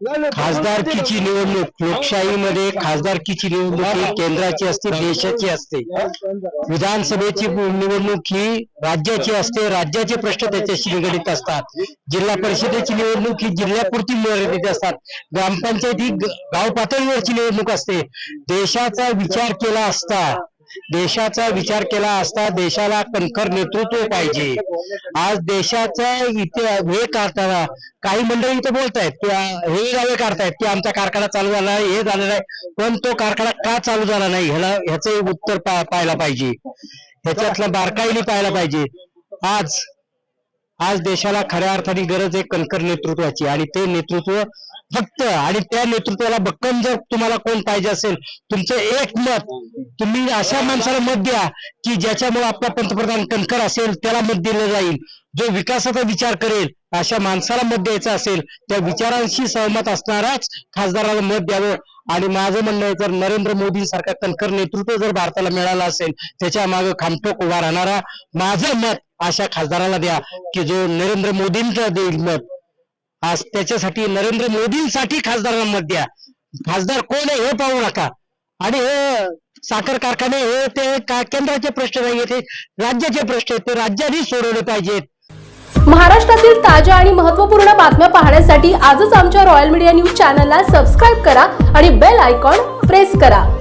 खासदारकीची निवडणूक? लोकशाहीमध्ये खासदारकीची निवडणूक ही केंद्राची असते देशाची असते. विधानसभेची निवडणूक ही राज्याची असते राज्याचे प्रश्न त्याच्याशी निगडीत असतात. जिल्हा परिषदेची निवडणूक ही जिल्ह्यापुरती मर्यादित असतात. ग्रामपंचायत ही गाव पातळीवरची निवडणूक असते. देशाचा विचार केला असता देशाचा विचार केला असता देशाला कणखर नेतृत्व पाहिजे. आज देशाचा इतिहास हे काढताना काही मंडळी इथे बोलतायत की हे दावे काढतायत की आमचा कारखाना चालू झाला आहे हे झालेला आहे पण तो कारखाना का चालू झाला नाही ह्याला ह्याचं उत्तर पाहायला पाहिजे. ह्याच्यातलं बारकाईने पाहायला पाहिजे. आज आज देशाला खऱ्या अर्थाने गरज आहे कणकर नेतृत्वाची आणि ते नेतृत्व फक्त आणि त्या नेतृत्वाला भक्कम जर तुम्हाला कोण पाहिजे असेल तुमचं एक मत तुम्ही अशा माणसाला मत द्या की ज्याच्यामुळे आपला पंतप्रधान कणकर असेल त्याला मत दिलं जाईल. जो विकासाचा विचार करेल अशा माणसाला मत द्यायचं असेल त्या विचारांशी सहमत असणाराच खासदाराला मत द्यावं. आणि माझं म्हणणं आहे जर नरेंद्र मोदींसारखा कणकर नेतृत्व जर भारताला मिळालं असेल त्याच्यामागे खामठोक उभा राहणारा माझं मत अशा खासदाराला द्या की जो नरेंद्र मोदींचा देईल मत. आज त्याच्यासाठी नरेंद्र मोदींसाठी खासदारांना मत द्या. खासदार कोण आहे हे पाहू नका. आणि हे साखर कारखाने हे ते का- केंद्राचे प्रश्न नाही ते राज्याचे प्रश्न आहेत ते राज्याने सोडवले पाहिजेत. महाराष्ट्रातील ताज्या आणि महत्त्वपूर्ण बातम्या पाहण्यासाठी आजच आमच्या रॉयल मीडिया न्यूज चॅनलला सबस्क्राईब करा आणि बेल आयकॉन प्रेस करा.